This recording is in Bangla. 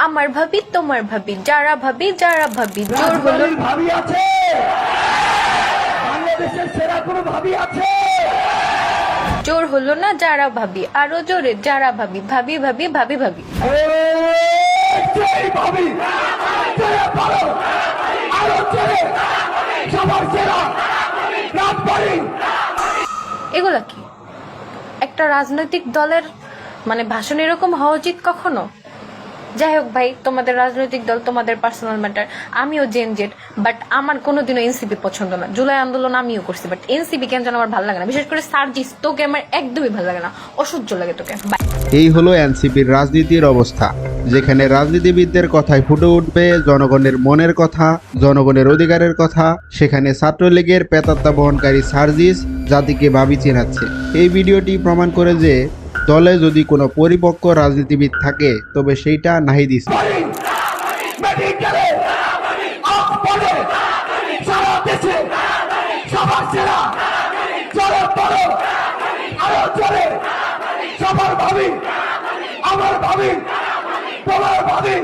আমার ভাবি তোমার ভাবি যারা ভাবি যারা ভাবি জোর হলো। ভাবি আছে। বাংলাদেশের সেরা কোনো ভাবি আছে? জোর হলো না যারা ভাবি আরও জোরে যারা ভাবি ভাবি ভাবি ভাবি ভাবি। এগুলা কি? একটা রাজনৈতিক দলের মানে ভাষণ এরকম হওয়া উচিত কখনো? যাই হোক ভাই, তোমাদের রাজনৈতিক দল, তোমাদের পার্সোনাল ম্যাটার আমিও জেন জেড বাট আমার কোনোদিনও এনসিপি পছন্দ না। জুলাই আন্দোলন আমিও করছি বাট এনসিপি কেন যেন আমার ভালো লাগে না। বিশেষ করে সার্জিস, তোকে আমার একদমই ভালো লাগে না। অসহ্য লাগে তোকে। এই হলো এনসিপির রাজনীতির অবস্থা, যেখানে রাজনীতিবিদদের কথায় ফুটে উঠবে জনগণের মনের কথা, জনগণের অধিকারের কথা। সেখানে ছাত্রলীগের পেতাত্তা বহনকারী সার্জিস জাতিকে ভাবি চেনাচ্ছে। এই ভিডিওটি প্রমাণ করে যে দলে যদি কোনো পরিপক্ক রাজনীতিবিদ থাকে তবে সেইটা নাহিদ দিছে আমার ভাবি তোমার ভাবি